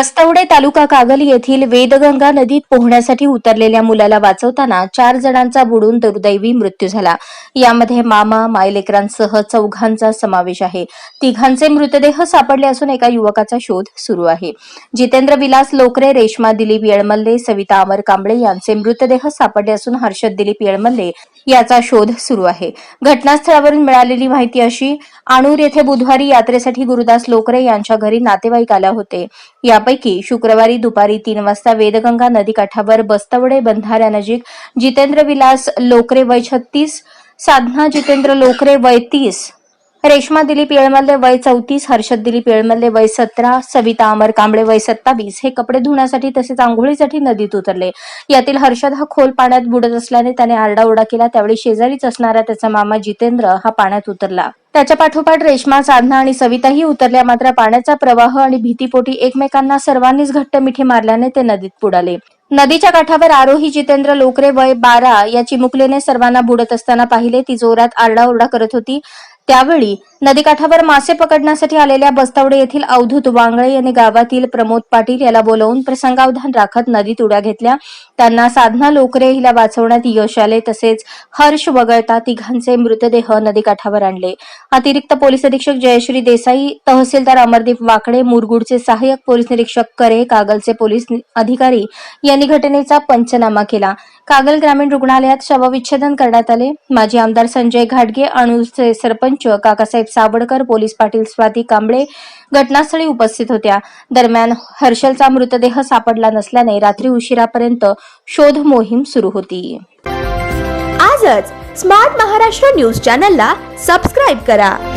बस्तवडे तालुका कागल येथील वेदगंगा नदीत पोहण्यासाठी उतरलेल्या मुलाला वाचवताना चार जणांचा बुडून दुर्दैवी मृत्यू झाला. यामध्ये मामा मायलेकरांसह चौघांचा समावेश आहे. तिघांचे मृतदेह सापडले असून एका युवकाचा शोध सुरू आहे. जितेंद्र विलास लोकरे रेश्मा दिलीप येळमल्ले सविता अमर कांबळे यांचे मृतदेह सापडले असून हर्षद दिलीप येळमल्ले याचा शोध सुरू आहे. घटनास्थळावरून मिळालेली माहिती अशी आणूर येथे बुधवारी यात्रेसाठी गुरुदास लोकरे यांच्या घरी नातेवाईक आला होते. या यापैकी शुक्रवारी दुपारी तीन वाजता वेदगंगा नदीकाठावर बस्तवडे बंधाऱ्यानजीक जितेंद्र विलास लोकरे वय छत्तीस साधना जितेंद्र लोकरे वय तीस रेश्मा दिलीप येळमल्ले वय चौतीस हर्षद दिलीप येळमल्ले वय सतरा सविता अमर कांबळे वय सत्तावीस. हे कपडे धुण्यासाठी तसेच आंघोळीसाठी नदीत उतरले. यातील हर्षद हा खोल पाण्यात बुडत असल्याने त्याने आरडाओरडा केला. त्यावेळी शेजारीच असणारा त्याचा मामा जितेंद्र हा पाण्यात उतरला. त्याच्या पाठोपाठ रेश्मा साधना आणि सविताही उतरल्या. मात्र पाण्याचा प्रवाह आणि भीतीपोटी एकमेकांना सर्वांनीच घट्ट मिठी मारल्याने ते नदीत बुडाले. नदीच्या काठावर आरोही जितेंद्र लोकरे वय बारा या चिमुकलेने सर्वांना बुडत असताना पाहिले. ती जोरात आरडाओरडा करत होती. त्यावेळी नदीकाठावर मासे पकडण्यासाठी आलेल्या बस्तावडे येथील अवधूत वांगळे यांनी गावातील प्रमोद पाटील याला बोलावून प्रसंगावधान राखत नदीत उड्या घेतल्या. त्यांना साधना लोकरे हिला वाचवण्यात यश आले तसेच हर्ष वगळता तिघांचे मृतदेह नदीकाठावर आणले. अतिरिक्त पोलीस अधीक्षक जयश्री देसाई तहसीलदार अमरदीप वाकडे मुरगुडचे सहाय्यक पोलीस निरीक्षक करे कागलचे पोलीस अधिकारी यांनी घटनेचा पंचनामा केला. कागल ग्रामीण रुग्णालयात शवविच्छेदन करण्यात आले. माजी आमदार संजय घाटगे अणूचे सरपंच काकासाहेब साबडकर पोलीस पाटील स्वाती कांबळे घटनास्थळी उपस्थित होत्या. दरम्यान हर्षलचा मृतदेह सापडला नसल्याने रात्री उशिरापर्यंत शोध मोहीम सुरू होती. आजच स्मार्ट महाराष्ट्र न्यूज चॅनलला सबस्क्राईब करा.